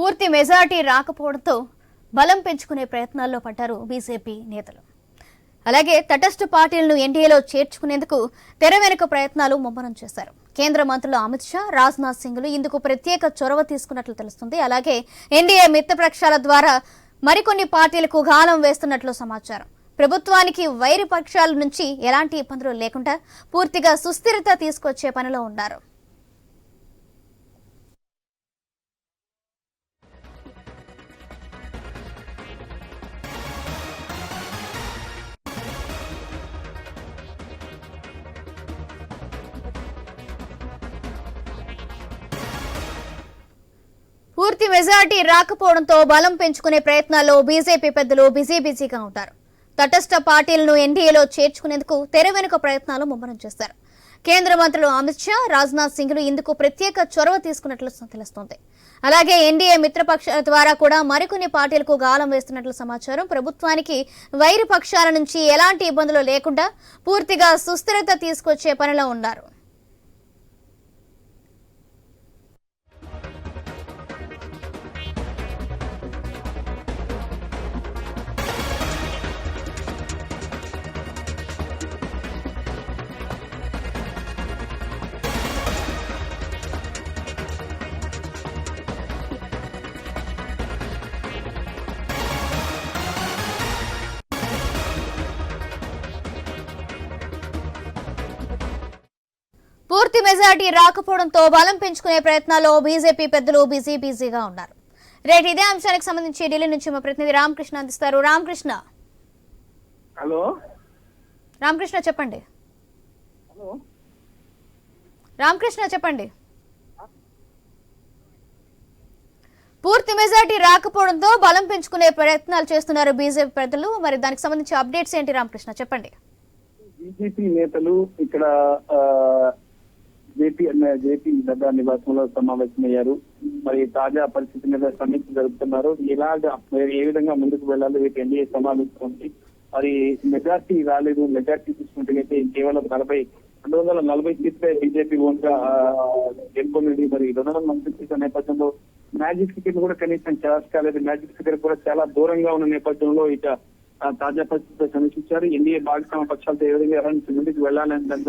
పూర్తి మెజార్టీ రాకపోవడంతో బలం పెంచుకునే ప్రయత్నాల్లో పడ్డారు బీజేపీ నేతలు. అలాగే తటస్థ పార్టీలను ఎన్డీఏలో చేర్చుకునేందుకు తెర వెనుక ప్రయత్నాలు ముమ్మరం చేశారు. కేంద్ర మంత్రులు అమిత్ షా రాజ్నాథ్ సింగ్లు ఇందుకు ప్రత్యేక చొరవ తీసుకున్నట్లు తెలుస్తుంది. అలాగే ఎన్డీఏ మిత్రపక్షాల ద్వారా మరికొన్ని పార్టీలకు గాలం వేస్తున్నట్లు సమాచారం. ప్రభుత్వానికి వైరి పక్షాల నుంచి ఎలాంటి ఇబ్బందులు లేకుండా పూర్తిగా సుస్థిరత తీసుకొచ్చే పనిలో ఉన్నారు. పూర్తి మెజార్టీ రాకపోవడంతో బలం పెంచుకునే ప్రయత్నాల్లో బీజేపీ పెద్దలు బిజీ బిజీగా ఉంటారు. తటస్థ పార్టీలను ఎన్డీఏలో చేర్చుకునేందుకు తెర వెనుక ప్రయత్నాలు ముమ్మరం చేస్తారు కేంద్ర మంత్రులు అమిత్ షా రాజ్నాథ్ సింగ్లు ఇందుకు ప్రత్యేక చొరవ తీసుకున్నట్లు తెలుస్తోంది. అలాగే ఎన్డీఏ మిత్రపక్షాల ద్వారా కూడా మరికొన్ని పార్టీలకు గాలం వేస్తున్నట్లు సమాచారం. ప్రభుత్వానికి వైరు పక్షాల నుంచి ఎలాంటి ఇబ్బందులు లేకుండా పూర్తిగా సుస్థిరత తీసుకొచ్చే పనిలో ఉన్నారు. పూర్తి మెజార్టీ రాకపోవడంతో బలం పెంచుకునే ప్రయత్నాల్లో బీజేపీ పెద్దలు బిజీ బిజీగా ఉన్నారు. రేటు ఇదే అంశానికి సంబంధించి ఢిల్లీ నుంచి మా ప్రతినిధి రామకృష్ణ అందిస్తారు. రామకృష్ణ. హలో. రామకృష్ణ చెప్పండి. హలో. రామకృష్ణ చెప్పండి. పూర్తి మెజార్టీ రాకపోవడంతో బలం పెంచుకునే ప్రయత్నాలు చేస్తున్నారు బీజేపీ పెద్దలు. మరి దానికి సంబంధించి అప్డేట్స్ ఏంటి రామకృష్ణ చెప్పండి. బీజేపీ నేతలు ఇక్కడ జేపీ జేపీ నడ్డా నివాసంలో సమావేశమయ్యారు. మరి తాజా పరిస్థితి మీద సమీక్ష జరుపుతున్నారు. ఎలాగా ఏ విధంగా ముందుకు వెళ్ళాలో వీటి ఎన్డీఏ సమావేశం ఉంది మరి మెజార్టీ రాలేదు. మెజార్టీ తీసుకుంటే కేవలం నలభై రెండు వందల నలభై సీట్లే బీజేపీ ఓన్గా గెలుపొంది మరి రెండు వందల నలభై సీట్ల నేపథ్యంలో మ్యాజిక్ టికెట్ కూడా కనీసం ఛార్జ్ కాలేదు. మ్యాజిక్ టికెట్ కూడా చాలా దూరంగా ఉన్న నేపథ్యంలో ఇక తాజా పరిస్థితిపై సమీక్షించారు. ఎన్డీఏ భాగస్వామ్య పక్షాలతో ఏ విధంగా ముందుకు వెళ్ళాలని దాని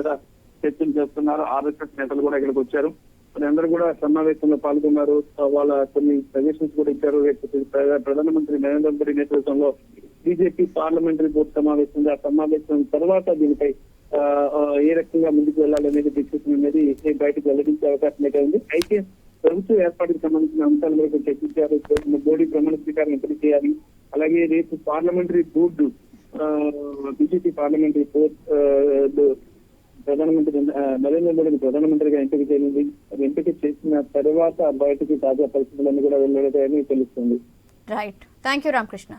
చర్చలు చేస్తున్నారు. ఆర్ఎస్ఎస్ నేతలు కూడా ఇక్కడికి వచ్చారు. మరి అందరూ కూడా సమావేశంలో పాల్గొన్నారు. వాళ్ళ కొన్ని సజెషన్స్ కూడా ఇచ్చారు. రేపు ప్రధానమంత్రి నరేంద్ర మోడీ నేతృత్వంలో బీజేపీ పార్లమెంటరీ బోర్డు సమావేశం ఉంది. ఆ సమావేశం తర్వాత దీనిపై ఆ, ఏ రకంగా ముందుకు వెళ్ళాలనేది డిస్కషన్ అనేది బయటకు వెల్లడించే అవకాశం అయితే ఉంది. అయితే ప్రభుత్వ ఏర్పాటుకు సంబంధించిన అంశాల మీద చర్చించారు. మోడీ ప్రమాణ స్వీకారం ఎప్పుడు చేయాలి? అలాగే రేపు parliamentary board BJP parliamentary board ప్రధానమంత్రి నరేంద్ర మోడీని ప్రధానమంత్రిగా ఎంపిక చేయనుంది. అది ఎంపిక చేసిన తర్వాత బయటకి తాజా పరిస్థితులన్నీ కూడా వెళ్ళడని తెలుస్తుంది. Right thank you Ramakrishna